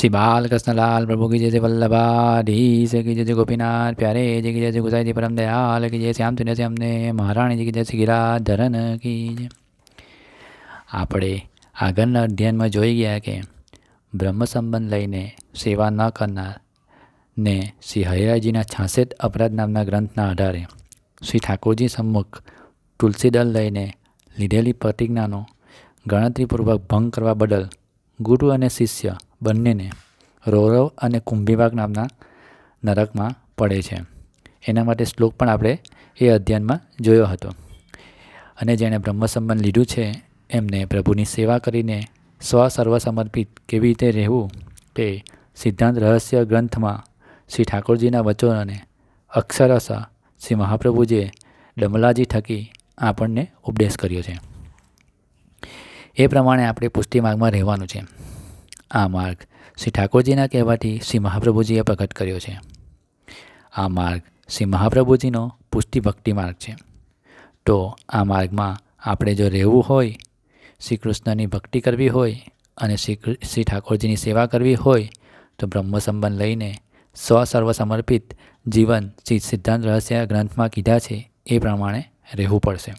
શ્રી બાલકૃષ્ણલાલ પ્રભુ કી જય વલ્લભા વલ્લભાધીશ કી જય ગોપીનાથ પ્યારે જય કી જય ગુસાઈજી પરમ દયાલ કી જય શ્યામ સુંદર શ્યામને અમને કી જય શ્રી ગિરાધરન કી જય આપણે આગળના અધ્યયનમાં જોઈ ગયા કે બ્રહ્મ સંબંધ લઈને સેવા ન કરનાર ને શ્રી હરિરાયજીના છાસઠ અપરાધ નામના ગ્રંથના આધારે શ્રી ઠાકોરજી સમ્મુખ તુલસીદળ લઈને લીધેલી પ્રતિજ્ઞાનો ગણતરીપૂર્વક ભંગ કરવા બદલ ગુરુ અને શિષ્ય બંનેને રૌરવ અને કુંભીભાગ નામના નરકમાં પડે છે. એના માટે શ્લોક પણ આપણે એ અધ્યયનમાં જોયો હતો. અને જેણે બ્રહ્મ સંબંધ લીધું છે, એમને પ્રભુની સેવા કરીને સ્વ સર્વ સમર્પિત કેવી રીતે રહેવું તે સિદ્ધાંત રહસ્ય ગ્રંથમાં શ્રી ઠાકોરજીના વચનોને અક્ષરશ શ્રી મહાપ્રભુજીએ ડમલાજી થકી આપણને ઉપદેશ કર્યો છે. એ પ્રમાણે આપણે પુષ્ટિ માર્ગમાં રહેવાનું છે. આ માર્ગ શ્રી ઠાકોરજીના કહેવાથી શ્રી મહાપ્રભુજીએ પ્રગટ કર્યો છે. આ માર્ગ શ્રી મહાપ્રભુજીનો પુષ્ટિ ભક્તિ માર્ગ છે. તો આ માર્ગમાં આપણે જો રહેવું હોય, શ્રી કૃષ્ણની ભક્તિ કરવી હોય અને શ્રી શ્રી ઠાકોરજીની સેવા કરવી હોય, તો બ્રહ્મ સંબંધ લઈને સ્વ સર્વસમર્પિત જીવન શ્રી સિદ્ધાંત રહસ્ય ગ્રંથમાં કીધા છે એ પ્રમાણે રહેવું પડશે.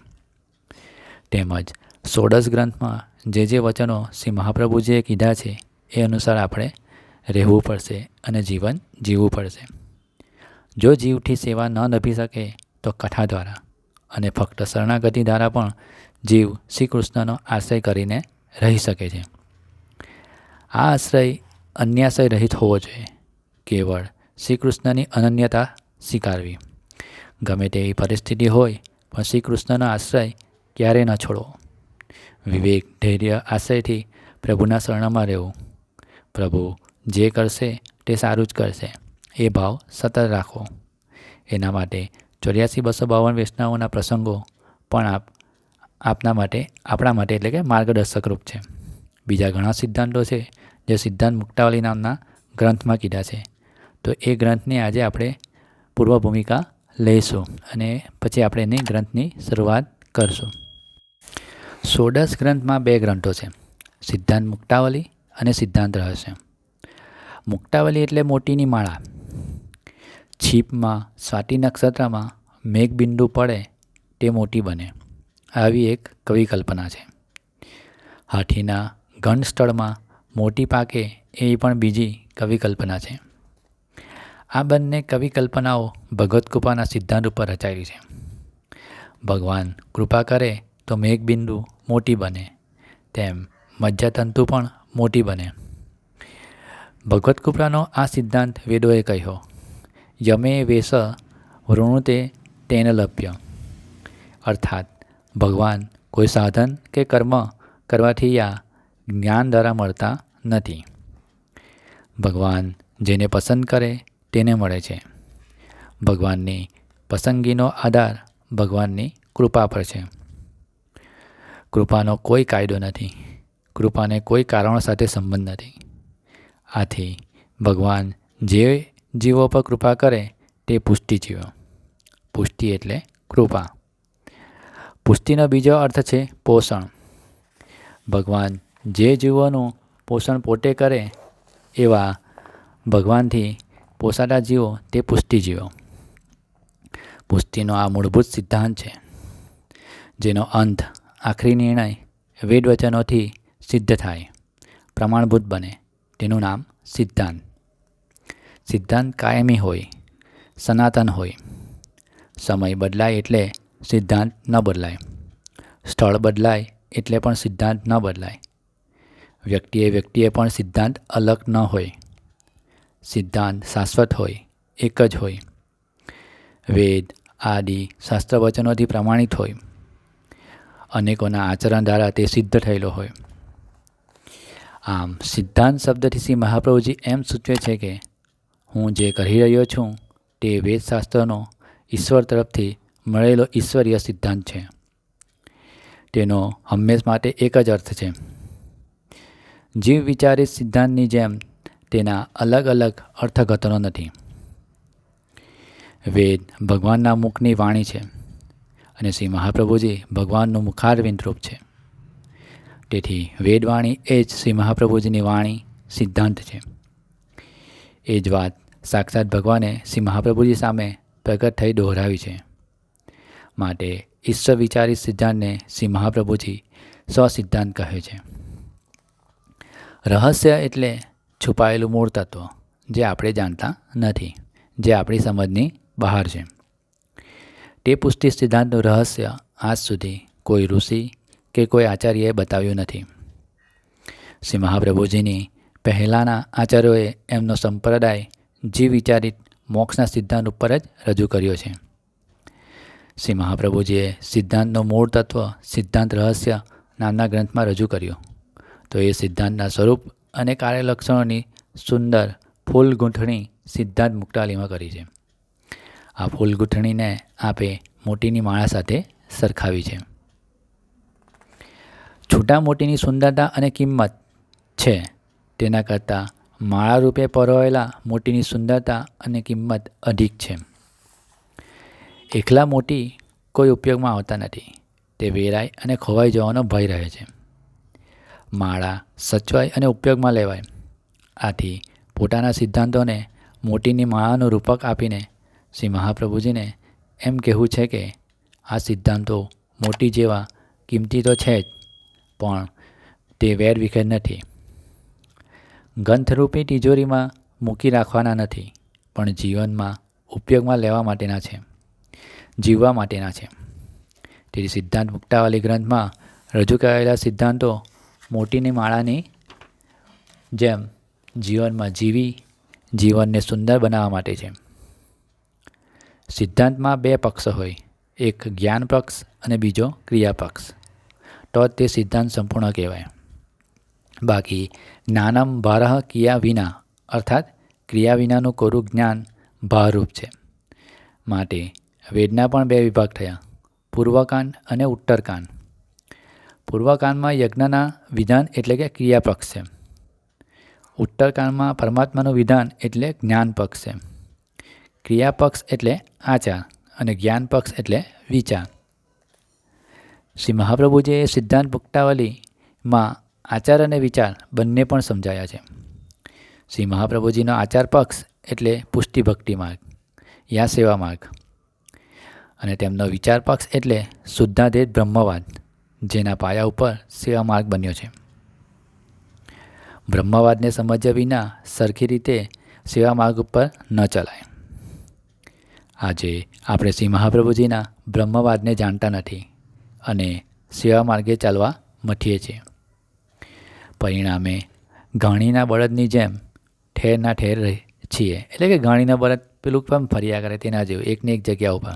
તેમજ સોડસ ગ્રંથમાં જે જે વચનો શ્રી મહાપ્રભુજીએ કીધા છે, એ અનુસાર આપણે રહેવું પડશે અને જીવન જીવવું પડશે. જો જીવથી સેવા ન નભી શકે, તો કથા દ્વારા અને ફક્ત શરણાગતિ દ્વારા પણ જીવ શ્રી કૃષ્ણનો આશ્રય કરીને રહી શકે છે. આ આશ્રય અન્યાશય રહિત હોવો જોઈએ. કેવળ શ્રી કૃષ્ણની અનન્યતા સ્વીકારવી. ગમે તેવી પરિસ્થિતિ હોય, પણ શ્રી કૃષ્ણનો આશ્રય ક્યારેય ન છોડવો. વિવેક, ધૈર્ય આશ્રયથી પ્રભુના શરણમાં રહેવું. પ્રભુ જે કરશે તે સારું જ કરશે. એ ભાવ સતત રાખો. એના માટે ચોર્યાસી બસો બાવન વૈષ્ણવોના પ્રસંગો પણ આપ, આપના માટે, આપણા માટે એટલે કે માર્ગદર્શક રૂપ છે. બીજા ઘણા સિદ્ધાંતો છે જે સિદ્ધાંત મુક્તાવલી નામના ગ્રંથમાં કીધા છે. તો એ ગ્રંથની આજે આપણે પૂર્વ ભૂમિકા લઈશું અને પછી આપણે એની ગ્રંથની શરૂઆત કરશું. સોડસ ગ્રંથમાં બે ગ્રંથો છે. સિદ્ધાંત મુક્તાવલી અને સિદ્ધાંત રહસ્ય. મુક્તાવલી એટલે મોટીની માળા. છીપમાં, સ્વાતિ નક્ષત્રમાં મેઘબિંદુ પડે તે મોટી બને. આવી એક કવિ કલ્પના છે. હાથીના ઘન સ્થળમાં મોટી પાકે એ પણ બીજી કવિ કલ્પના છે. આ બંને કવિ કલ્પનાઓ ભગવત કૃપાના સિદ્ધાંત ઉપર રચાયેલી છે. ભગવાન કૃપા કરે તો મેઘબિંદુ મોટી બને, તેમ મજ્જાતંતુ પણ મોટી બને. ભગવત કૃપાનો આ સિદ્ધાંત વેદોએ કહ્યો, યમે વેશ વૃણુતે તેન લભ્ય અર્થાત, ભગવાન કોઈ સાધન કે કર્મ કરવાથી યા જ્ઞાન દ્વારા મળતા નથી. ભગવાન જેને પસંદ કરે તેને મળે છે. ભગવાનની પસંદગીનો આધાર ભગવાનની કૃપા પર છે. કૃપાનો કોઈ કાયદો નથી. કૃપાને કોઈ કારણ સાથે સંબંધ નથી. આથી ભગવાન જે જીવો પર કૃપા કરે તે પુષ્ટિ જીવો. પુષ્ટિ એટલે કૃપા. પુષ્ટિનો બીજો અર્થ છે પોષણ. ભગવાન જે જીવોનું પોષણ પોતે કરે એવા ભગવાનથી પોષાતા જીવો તે પુષ્ટિ જીવો. પુષ્ટિનો આ મૂળભૂત સિદ્ધાંત છે. જેનો અંત આખરી નિર્ણય વેદ વચનોથી સિદ્ધ થાય. પ્રમાણભૂત બને. તેનું નામ સિદ્ધાંત. સિદ્ધાંત કાયમી હોય. સનાતન હોય. સમય બદલાય એટલે સિદ્ધાંત ન બદલાય. સ્થળ બદલાય એટલે પણ સિદ્ધાંત ન બદલાય. વ્યક્તિએ વ્યક્તિએ પણ સિદ્ધાંત અલગ ન હોય. સિદ્ધાંત શાશ્વત હોય. એક જ હોય. વેદ, આદિ શાસ્ત્ર વચનોથી પ્રમાણિત હોય. અનેકોના આચરણ દ્વારા તે સિદ્ધ થયેલો હોય. આમ, સિદ્ધાંત શબ્દથી શ્રી મહાપ્રભુજી એમ સૂચવે છે કે, હું જે કહી રહ્યો છું તે વેદશાસ્ત્રનો ઈશ્વર તરફથી મળેલો ઈશ્વરીય સિદ્ધાંત છે. તેનો હંમેશ માટે એક જ અર્થ છે. જીવ વિચારિત સિદ્ધાંતની જેમ તેના અલગ અલગ અર્થઘટનો નથી. વેદ ભગવાનના મુખની વાણી છે. અને શ્રી મહાપ્રભુજી ભગવાનનું મુખારવિંદ રૂપ છે. તેથી વેદવાણી એ જ શ્રી મહાપ્રભુજીની વાણી સિદ્ધાંત છે. એ જ વાત સાક્ષાત ભગવાને શ્રી મહાપ્રભુજી સામે પ્રગટ થઈ દોહરાવી છે. માટે ઈશ્વર વિચારી સિદ્ધાંતને શ્રી મહાપ્રભુજી સ્વસિદ્ધાંત કહે છે. રહસ્ય એટલે છુપાયેલું મૂળ તત્વ જે આપણે જાણતા નથી, જે આપણી સમજની બહાર છે. તે પુષ્ટિ સિદ્ધાંતનું રહસ્ય આજ સુધી કોઈ ઋષિ કે કોઈ આચાર્યએ બતાવ્યું નથી. શ્રી મહાપ્રભુજીની પહેલાંના આચાર્યોએ એમનો સંપ્રદાય જીવ વિચારિત મોક્ષના સિદ્ધાંત ઉપર જ રજૂ કર્યો છે. શ્રી મહાપ્રભુજીએ સિદ્ધાંતનો મૂળ તત્વ સિદ્ધાંત રહસ્ય નામના ગ્રંથમાં રજૂ કર્યો. તો એ સિદ્ધાંતના સ્વરૂપ અને કાર્યલક્ષણોની સુંદર ફૂલ ગૂંથણી સિદ્ધાંત મુક્તાલીમાં કરી છે. આ ફૂલ ગૂંથણીને આપે મોટીની માળા સાથે સરખાવી છે. છૂટા મોટીની સુંદરતા અને કિંમત છે. તેના કરતાં માળા રૂપે પરોવેલા મોટીની સુંદરતા અને કિંમત અધિક છે. એકલા મોટી કોઈ ઉપયોગમાં આવતા નથી. તે વેરાય અને ખોવાઈ જવાનો ભય રહે છે. માળા સચવાય અને ઉપયોગમાં લેવાય. આથી પોતાના સિદ્ધાંતોને મોટીની માળાનું રૂપક આપીને શ્રી મહાપ્રભુજીને એમ કહેવું છે કે આ સિદ્ધાંતો મોટી જેવા કિંમતી તો છે જ, પણ તે વેર વિખેર નથી. ગંથરૂપી તિજોરીમાં મૂકી રાખવાના નથી, પણ જીવનમાં ઉપયોગમાં લેવા માટેના છે, જીવવા માટેના છે. તેથી સિદ્ધાંત મુક્તાવાલી ગ્રંથમાં રજૂ કરાયેલા સિદ્ધાંતો મોટીની માળાની જેમ જીવનમાં જીવી જીવનને સુંદર બનાવવા માટે છે. સિદ્ધાંતમાં બે પક્ષ હોય, એક જ્ઞાન પક્ષ અને બીજો ક્રિયા પક્ષ તો તે સિદ્ધાંત સંપૂર્ણ કહેવાય. બાકી, જ્ઞાનમ ભારહ ક્રિયા વિના, અર્થાત ક્રિયા વિનાનું કોરું જ્ઞાન ભારરૂપ છે. માટે વેદના પણ બે વિભાગ થયા, પૂર્વકાંડ અને ઉત્તરકાંડ. પૂર્વકાંડમાં યજ્ઞના વિધાન એટલે કે ક્રિયાપક્ષ છે. ઉત્તરકાંડમાં પરમાત્માનું વિધાન એટલે જ્ઞાન પક્ષ છે. ક્રિયા પક્ષ એટલે આચાર અને જ્ઞાન પક્ષ એટલે વિચાર. શ્રી મહાપ્રભુજીએ સિદ્ધાંત પુક્તાવલીમાં આચાર અને વિચાર બંને પણ સમજાયા છે. શ્રી મહાપ્રભુજીનો આચાર પક્ષ એટલે પુષ્ટિ ભક્તિ માર્ગ, યા સેવા માર્ગ. અને તેમનો વિચાર પક્ષ એટલે શુદ્ધાદેત બ્રહ્મવાદ, જેના પાયા ઉપર સેવા માર્ગ બન્યો છે. બ્રહ્મવાદને સમજ્યા વિના સરખી રીતે સેવા માર્ગ ઉપર ન ચલાય. આજે આપણે શ્રી મહાપ્રભુજીના બ્રહ્મવાદને જાણતા નથી અને સેવા માર્ગે ચાલવા મથીએ છીએ. પરિણામે ઘાણીના બળદની જેમ ઠેરના ઠેર છીએ. એટલે કે ઘાણીના બળદ પેલું પણ ફર્યા કરે તેના જેવું, એકની એક જગ્યા ઉપર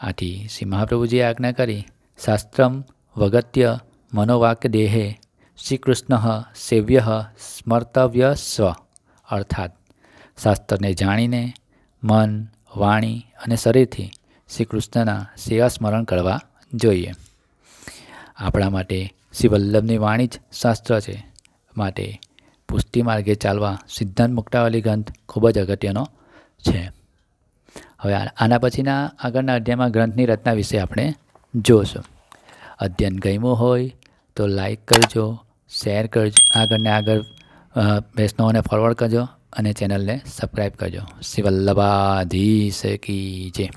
આથી શ્રી મહાપ્રભુજીએ આજ્ઞા કરી, શાસ્ત્રમ વગત્ય મનોવાક્ય દેહે શ્રી કૃષ્ણ સેવ્ય સ્મર્તવ્ય સ્વ અર્થાત શાસ્ત્રને જાણીને મન વાણી અને શરીરથી શ્રી કૃષ્ણના સેવા સ્મરણ કરવા જોઈએ. આપણા માટે શ્રી વલ્લભની વાણી જ શાસ્ત્ર છે. માટે પુષ્ટિ માર્ગે ચાલવા સિદ્ધાંત મુક્તાવલી ગ્રંથ ખૂબ જ અગત્યનો છે. હવે આના પછીના આગળના અધ્યાયમાં ગ્રંથની રચના વિશે આપણે જોઈશું અધ્યયન ગમ્યું હોય તો લાઈક કરજો શેર કરજો, આગળને આગળ વૈષ્ણવોને ફોરવર્ડ કરજો. અને ચેનલને સબસ્ક્રાઈબ કરજો. શિવલ્લભાધીશ વલ્લભાધીશ કી જય.